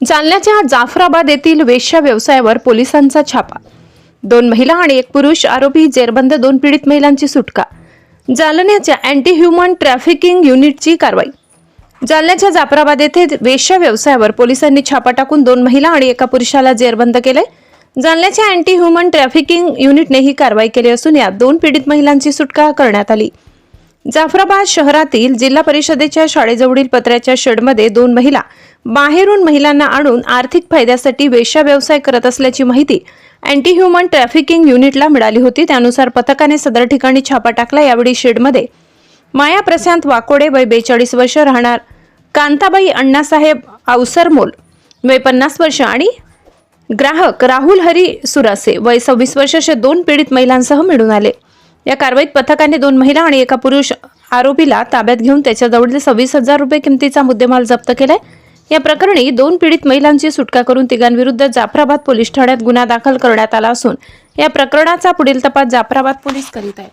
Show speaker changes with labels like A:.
A: जालन्याच्या जाफराबाद येथील वेश्या व्यवसायावर पोलिसांचा छापा. दोन महिला आणि एक पुरुष आरोपी जेरबंद दोन पीडित महिलांची सुटका. जालन्याच्या अँटी ह्युमन ट्रॅफिकिंग युनिटची कारवाई. जालन्याच्या जाफराबाद येथे वेश्या व्यवसायावर पोलिसांनी छापा टाकून दोन महिला आणि एका पुरुषाला जेरबंद केले. जालन्याच्या अँटी ह्युमन ट्रॅफिकिंग युनिटने ही कारवाई केली असून यात दोन पीडित महिलांची सुटका करण्यात आली. जाफराबाद शहरातील जिल्हा परिषदेच्या शाळेजवळील पत्र्याच्या शेडमध्ये दोन महिला बाहेरून महिलांना आणून आर्थिक फायद्यासाठी वेश्या व्यवसाय करत असल्याची माहिती अँटी ह्युमन ट्रॅफिकिंग युनिटला मिळाली होती. त्यानुसार पथकाने सदर ठिकाणी छापा टाकला. यावेळी शेडमध्ये माया प्रशांत वाकोडे वय बेचाळीस वर्ष राहणार कांताबाई अण्णासाहेब अवसरमोल वय पन्नास वर्ष आणि ग्राहक राहुल हरी सुरासे वय सव्वीस वर्ष असे दोन पीडित महिलांसह मिळून आले. या कारवाईत पथकाने दोन महिला आणि एका पुरुष आरोपीला ताब्यात घेऊन त्याच्याजवळील सव्वीस हजार रुपये किमतीचा मुद्देमाल जप्त केलाय. या प्रकरणी दोन पीडित महिलांची सुटका करून तिघांविरुद्ध जाफराबाद पोलीस ठाण्यात गुन्हा दाखल करण्यात आला असून या प्रकरणाचा पुढील तपास जाफराबाद पोलीस करीत आहेत.